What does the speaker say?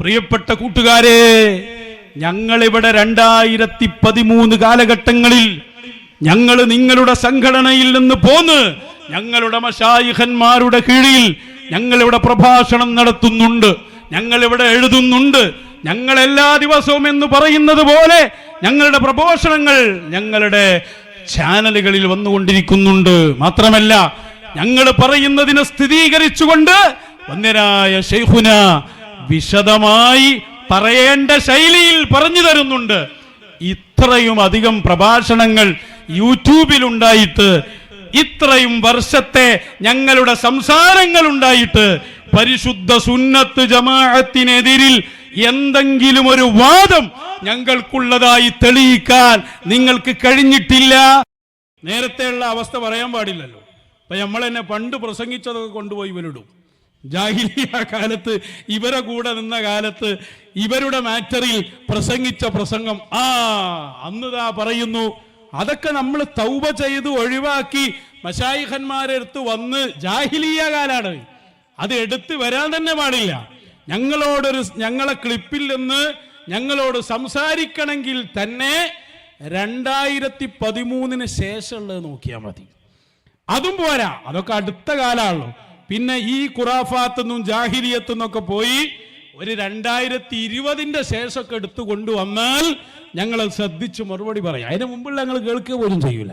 പ്രിയപ്പെട്ട കൂട്ടുകാരെ ഞങ്ങളിവിടെ രണ്ടായിരത്തി പതിമൂന്ന് കാലഘട്ടങ്ങളിൽ ഞങ്ങൾ നിങ്ങളുടെ സംഘടനയിൽ നിന്ന് പോന്ന് ഞങ്ങളുടെ മഷായിഹന്മാരുടെ കീഴിൽ ഞങ്ങളിവിടെ പ്രഭാഷണം നടത്തുന്നുണ്ട് ഞങ്ങളിവിടെ എഴുതുന്നുണ്ട്. ഞങ്ങൾ എല്ലാ ദിവസവും എന്ന് പറയുന്നത് പോലെ ഞങ്ങളുടെ പ്രഭാഷണങ്ങൾ ഞങ്ങളുടെ ചാനലുകളിൽ വന്നുകൊണ്ടിരിക്കുന്നുണ്ട്. മാത്രമല്ല ഞങ്ങൾ പറയുന്നതിനെ സ്ഥിരീകരിച്ചുകൊണ്ട് വന്യരായ ഷെയ്ഖുന വിശദമായി പറയേണ്ട ശൈലിയിൽ പറഞ്ഞു തരുന്നുണ്ട്. ഇത്രയും അധികം പ്രഭാഷണങ്ങൾ യൂട്യൂബിൽ ഉണ്ടായിട്ട് ഇത്രയും വർഷത്തെ ഞങ്ങളുടെ സംസാരങ്ങൾ ഉണ്ടായിട്ട് പരിശുദ്ധ സുന്നത്ത് ജമാഅത്തിനെതിരിൽ എന്തെങ്കിലും ഒരു വാദം ഞങ്ങൾക്കുള്ളതായി തെളിയിക്കാൻ നിങ്ങൾക്ക് കഴിഞ്ഞിട്ടില്ല. നേരത്തെയുള്ള അവസ്ഥ പറയാൻ പാടില്ലല്ലോ. അപ്പൊ നമ്മൾ തന്നെ പണ്ട് പ്രസംഗിച്ചതൊക്കെ കൊണ്ടുപോയി ഇവരിടും ജാഹിലിയ കാലത്ത് ഇവരെ കൂടെ നിന്ന കാലത്ത് ഇവരുടെ മാറ്ററിൽ പ്രസംഗിച്ച പ്രസംഗം ആ അന്നുതാ പറയുന്നു അതൊക്കെ നമ്മൾ തൗബ ചെയ്ത് ഒഴിവാക്കി മഷായിഖന്മാരെ അടുത്ത് വന്ന് ജാഹിലിയ കാലാണ്. അത് എടുത്ത് വരാൻ തന്നെ പാടില്ല. ഞങ്ങളോടൊരു ഞങ്ങളെ ക്ലിപ്പിൽ നിന്ന് ഞങ്ങളോട് സംസാരിക്കണമെങ്കിൽ തന്നെ രണ്ടായിരത്തി പതിമൂന്നിന് ശേഷമുള്ളത് നോക്കിയാൽ മതി. അതും പോരാ. അതൊക്കെ അടുത്ത കാലമാണല്ലോ. പിന്നെ ഈ ഖുറാഫാത്തെന്നും ജാഹിലിയത്തെന്നൊക്കെ പോയി ഒരു രണ്ടായിരത്തി ഇരുപതിന്റെ ശേഷമൊക്കെ എടുത്തു കൊണ്ടുവന്നാൽ ഞങ്ങൾ ശ്രദ്ധിച്ച് മറുപടി പറയാം. അതിന് മുമ്പുള്ള ഞങ്ങൾ കേൾക്കുക പോലും ചെയ്യൂല.